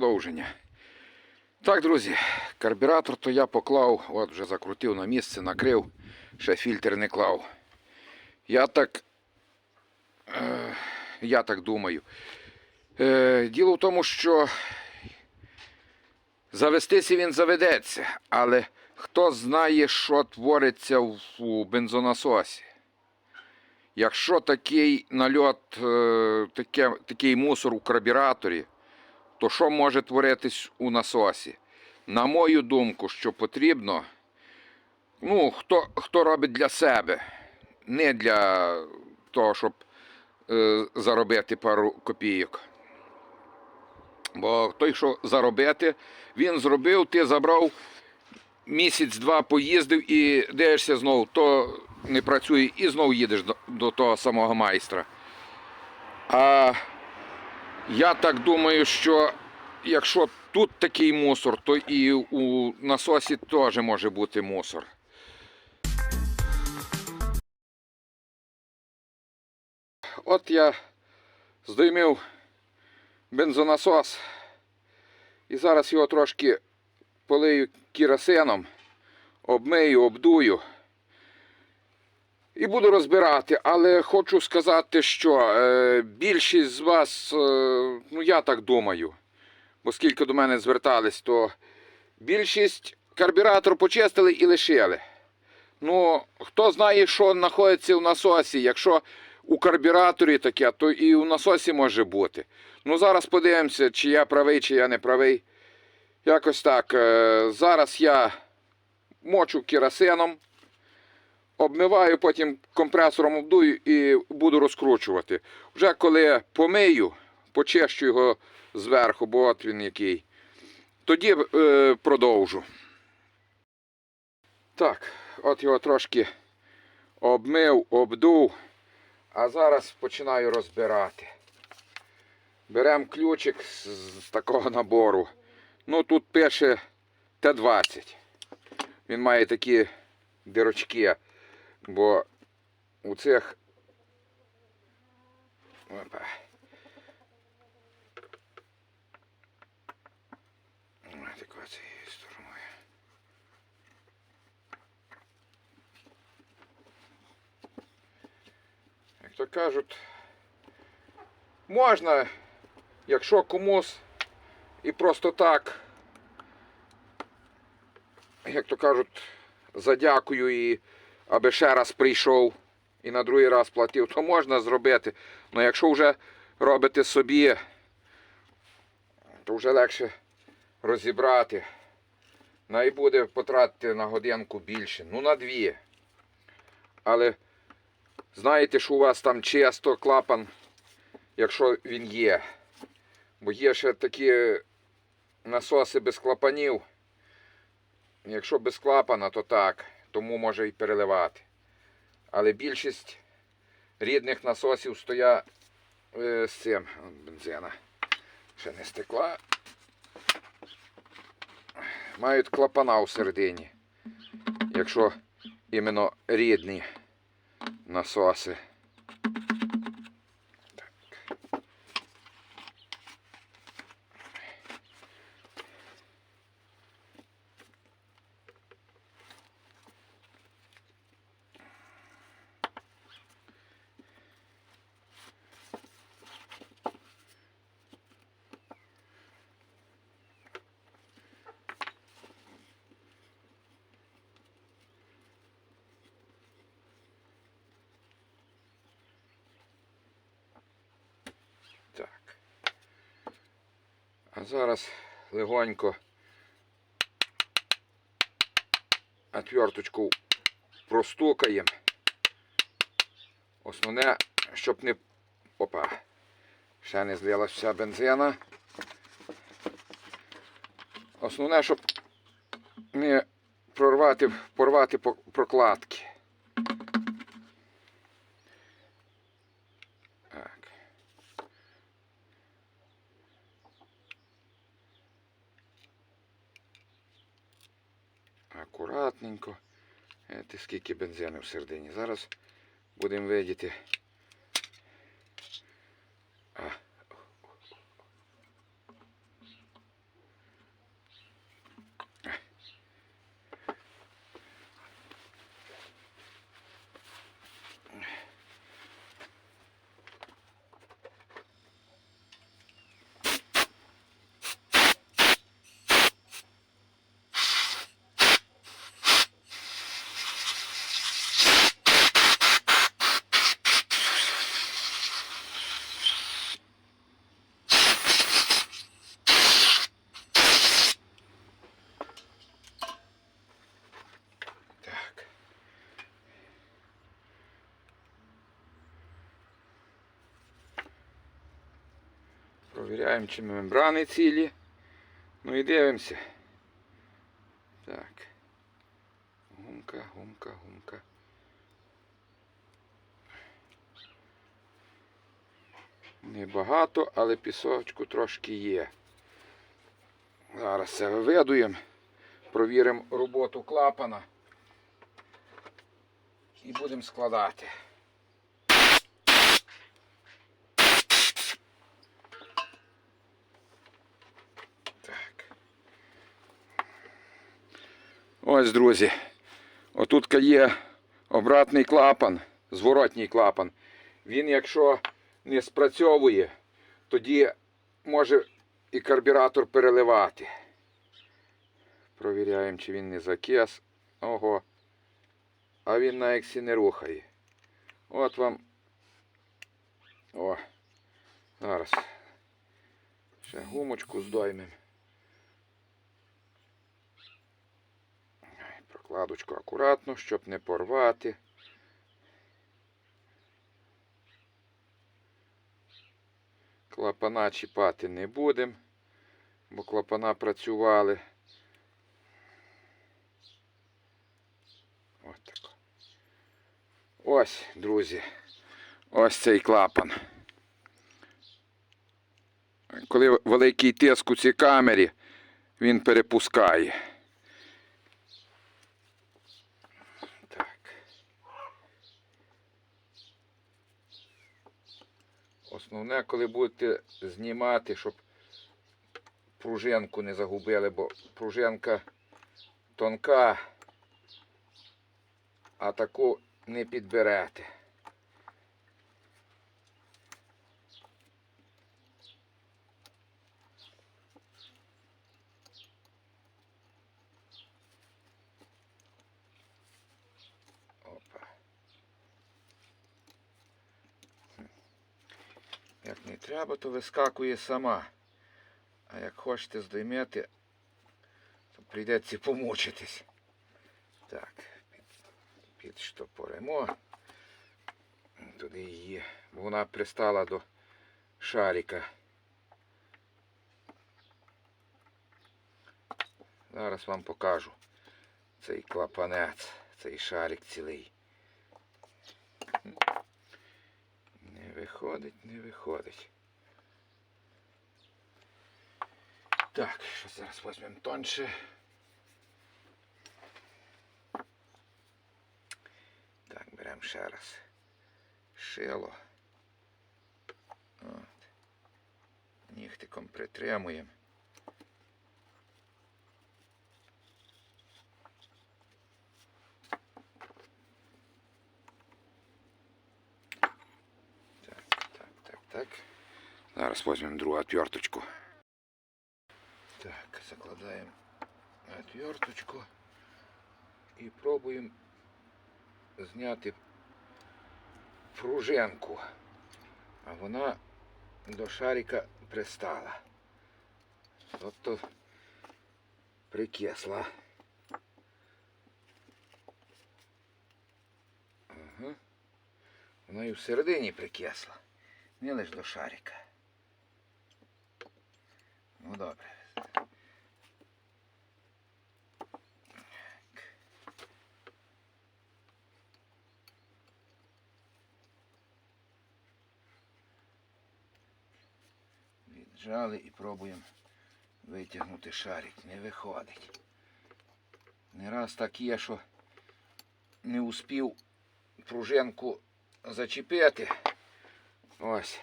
продовження. Так, друзі, карбюратор то я поклав, от вже закрутив на місце, накрив, ще фільтр не клав. Я так. Е, я так думаю. Е, діло в тому, що завестися він заведеться, але хто знає, що твориться в, у бензонасосі. Якщо такий нальот, е, таке, такий мусор у карбюраторі, то що може творитись у насосі? На мою думку, що потрібно, ну, хто, хто робить для себе, не для того, щоб е, заробити пару копійок. Бо той, що заробити, він зробив, ти забрав місяць-два поїздив і дивишся знову, то не працює і знову їдеш до, до того самого майстра. А я так думаю, що якщо тут такий мусор, то і у насосі теж може бути мусор. От я здоймив бензонасос і зараз його трошки полию керосином, обмию, обдую і буду розбирати. Але хочу сказати, що е, більшість з вас, е, ну я так думаю, бо скільки до мене звертались, то більшість карбюратор почистили і лишили. Ну, хто знає, що знаходиться в насосі. Якщо у карбюраторі таке, то і у насосі може бути. Ну, зараз подивимося, чи я правий, чи я не правий. Якось так. Е, Зараз я мочу керосином, обмиваю, потім компресором обдую і буду розкручувати. Вже коли помию, почищу його зверху, бо от він який. Тоді е, продовжу. Так, от його трошки обмив, обдув, а зараз починаю розбирати. Беремо ключик з, з такого набору. Ну тут пише Т-20. Він має такі дирочки, бо у цих. Опа. Ось так ось цією стороною. Як то кажуть, можна, якщо комусь і просто так, як то кажуть, задякую і аби ще раз прийшов і на другий раз платив, то можна зробити. Але якщо вже робите собі, то вже легше розібрати. Ну і буде потратити на годинку більше. Ну на дві. Але знаєте, що у вас там чисто клапан, якщо він є. Бо є ще такі насоси без клапанів. Якщо без клапана, то так, тому може і переливати. Але більшість рідних насосів стоять е, з цим бензина. Ще не стекла. Мають клапана всередині. Якщо іменно рідні насоси. Так. Так. А зараз легонько отверточку простукаємо. Основне, щоб не... Опа. Ще не злилась вся бензина. Основне, щоб не прорвати, порвати прокладки. Так. Акуратненько. Ти скільки бензину всередині. Зараз будемо видіти. А. Провіряємо, чи мембрани цілі. Ну і дивимося. Так. Гумка, гумка, гумка. Небагато, але пісочку трошки є. Зараз це виведуємо. Провіримо роботу клапана. І будемо складати. Ось, друзі. Отут є обратний клапан, зворотній клапан. Він, якщо не спрацьовує, тоді може і карбюратор переливати. Провіряємо, чи він не закис. Ого. А він на ексі не рухає. От вам. О. Зараз. Ще гумочку здоймемо. Прокладочку акуратно, щоб не порвати. Клапана чіпати не будемо, бо клапана працювали. Ось так. Ось, друзі, ось цей клапан. Коли великий тиск у цій камері, він перепускає. Так. Основне, коли будете знімати, щоб пружинку не загубили, бо пружинка тонка, а таку не підберете. Опа. Хм. Як не треба, то вискакує сама. А як хочете здоймете, то прийдеться помучитись. Так, підштопоримо. Туди її. Вона пристала до шарика. Зараз вам покажу цей клапанець, цей шарик цілий. Не виходить, не виходить. Так, що зараз візьмемо тонше. Так, беремо ще раз. Шило. От. Нігтиком притримуємо. Так, так. Зараз візьмемо другу отверточку. Так, закладаємо отверточку і пробуємо зняти пружинку. А вона до шарика пристала. Тобто прикисла. Ага. Вона і всередині прикисла. Не лише до шарика. Ну добре. Віджали і пробуємо витягнути шарик. Не виходить. Не раз так є, що не успів пружинку зачепити. Ось.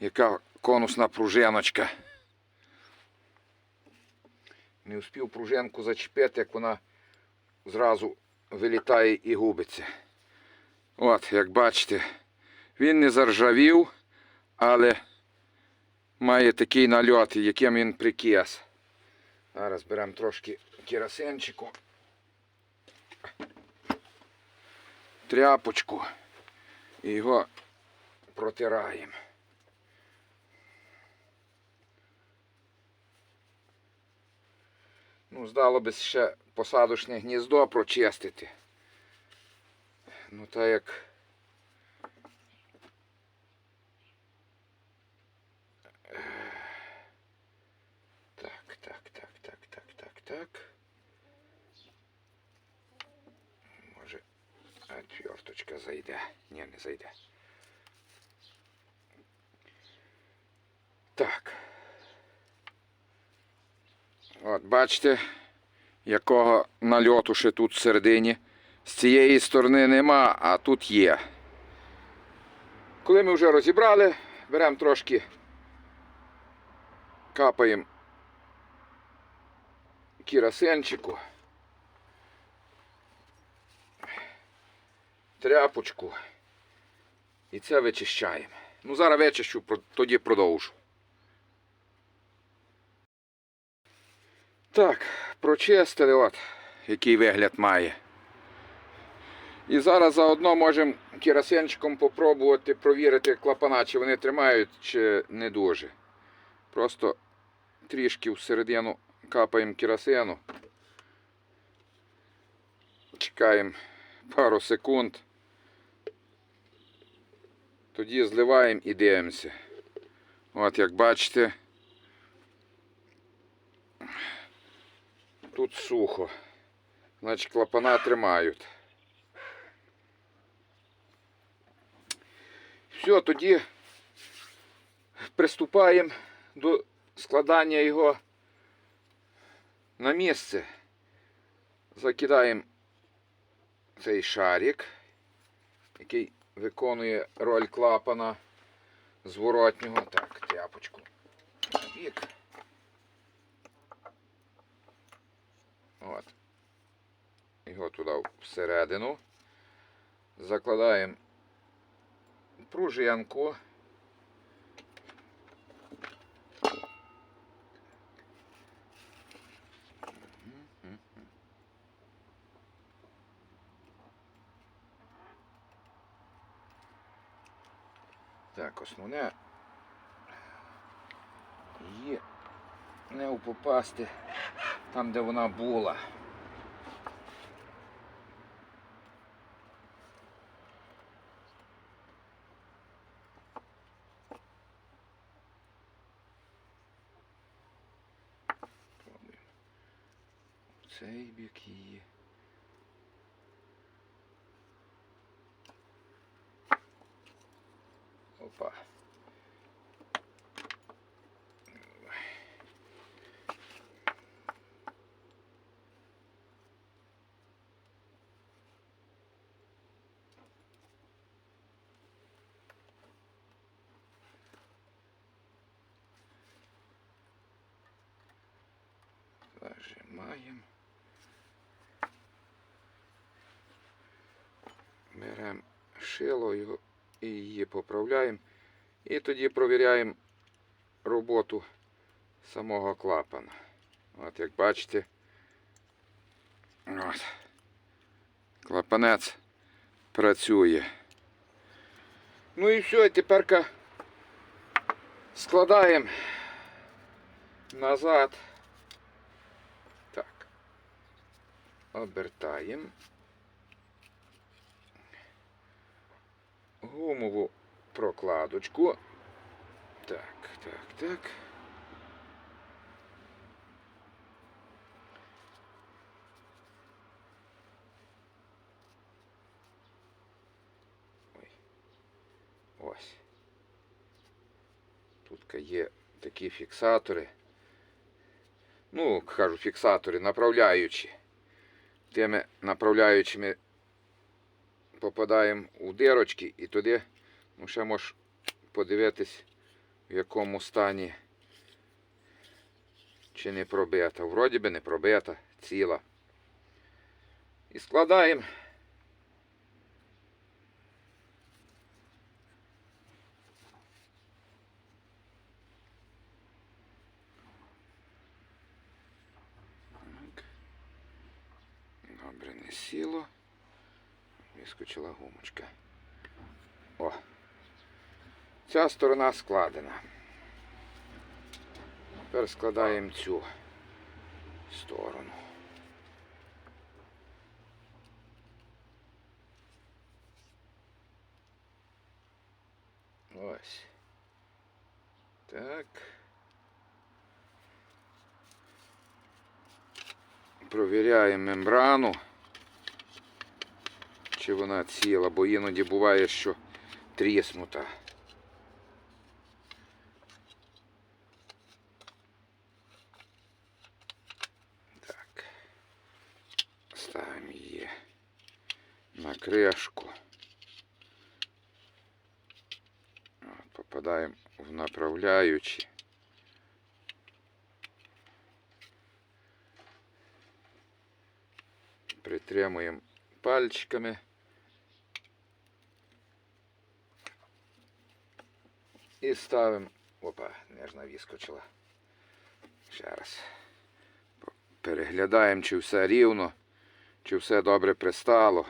Яка конусна пружиночка. Не успів пружинку зачепити, як вона зразу вилітає і губиться. От, як бачите, він не заржавів, але має такий нальот, яким він прикис. Зараз беремо трошки керосинчику. Тряпочку і його протираємо. Ну, здало би ще посадочне гніздо прочистити. Ну, так як Так, так, так, так, так, так. так. Може, отверточка зайде. Ні, не зайде. Так. От, бачите, якого нальоту ще тут всередині. З цієї сторони нема, а тут є. Коли ми вже розібрали, беремо трошки, капаємо кірасенчику, тряпочку і це вичищаємо. Ну, зараз вичищу, тоді продовжу. Так, прочистили, от, який вигляд має. І зараз заодно можемо керосинчиком попробувати провірити клапана, чи вони тримають, чи не дуже. Просто трішки всередину капаємо керосину. Чекаємо пару секунд. Тоді зливаємо і дивимося. От як бачите, тут сухо. Значить клапана тримають. Все, тоді приступаємо до складання його на місце. Закидаємо цей шарик, який виконує роль клапана зворотнього. Так, тряпочку. на От. Його туди всередину. Закладаємо пружинку. Так, основне її не попасти там, де вона була. Пробуємо. В Цей бік її. Опа. Зажимаємо. Беремо шило його і її поправляємо. І тоді провіряємо роботу самого клапана. От як бачите, от, клапанець працює. Ну і все, тепер складаємо назад. Так. Обертаємо. Гумову прокладочку. Так, так, так. Ой. Ось. Тут є такі фіксатори. Ну, кажу, фіксатори, направляючі. Тими направляючими попадаємо у дирочки і туди ну, ще можеш подивитись, в якому стані чи не пробита. Вроді би не пробита, ціла. І складаємо. Так. Добре, не сіло. Вискочила гумочка. О. Ця сторона складена. Тепер складаємо цю сторону. Ось. Так. Провіряємо мембрану. Чи вона ціла, бо іноді буває, що тріснута. Так. Ставимо її на кришку. Попадаємо в направляючі. Притримуємо пальчиками. І ставимо. Опа, нежна віскочила. Ще раз. Переглядаємо, чи все рівно, чи все добре пристало.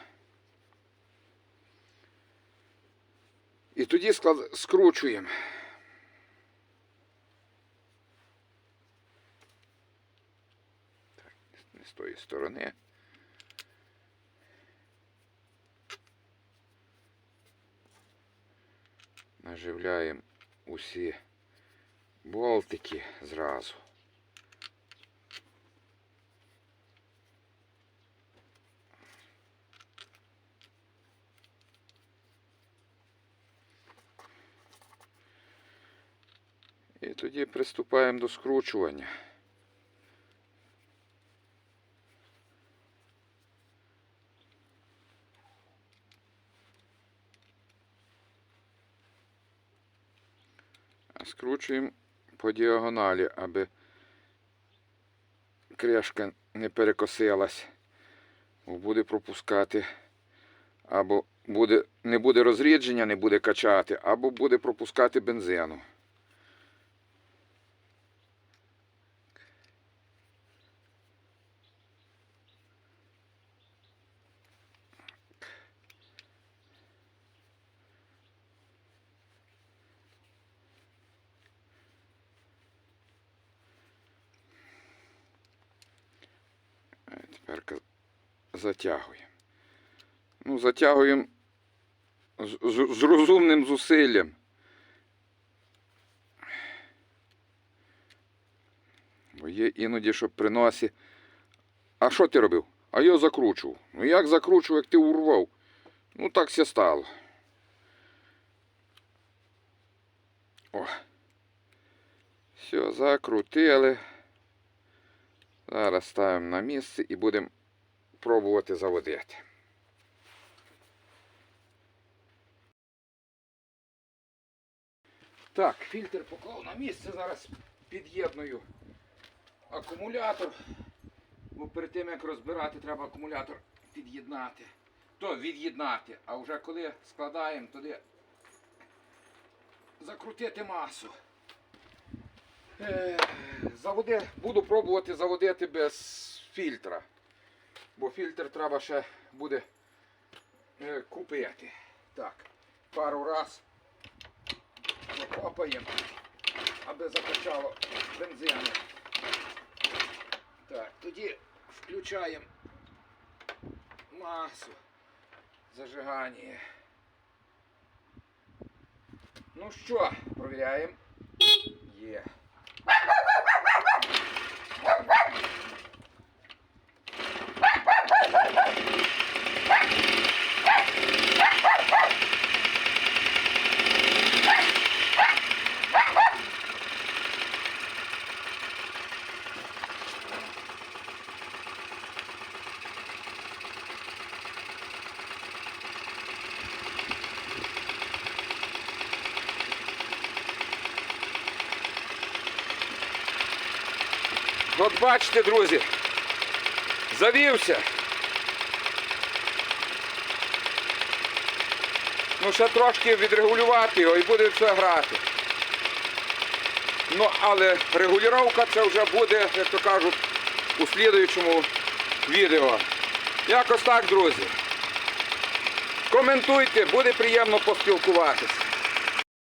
І тоді склад... скручуємо. Так, не з тої сторони. Наживляємо усі болтики зразу. І тоді приступаємо до скручування. А скручуємо по діагоналі, аби кришка не перекосилась. Бо буде пропускати. Або буде, не буде розрідження, не буде качати, або буде пропускати бензину. А Тепер ка- затягуємо. Ну, затягуємо з, з, розумним зусиллям. Бо є іноді, що приносить. А що ти робив? А я закручував. Ну як закручував, як ти урвав? Ну так все стало. О. Все, закрутили. Зараз ставимо на місце і будемо пробувати заводити. Так, фільтр поклав на місце, зараз під'єдную акумулятор. Бо перед тим як розбирати, треба акумулятор під'єднати. То від'єднати. А вже коли складаємо, тоді закрутити масу. Е, Заводи, буду пробувати заводити без фільтра. Бо фільтр треба ще буде е, купити. Так, пару раз закопаємо, аби закачало бензину. Так, тоді включаємо масу зажигання. Ну що, провіряємо. От бачите, друзі, завівся. Ну, ще трошки відрегулювати його і буде все грати. Ну, але регулювання це вже буде, як то кажуть, у слідуючому відео. Якось так, друзі. Коментуйте, буде приємно поспілкуватися.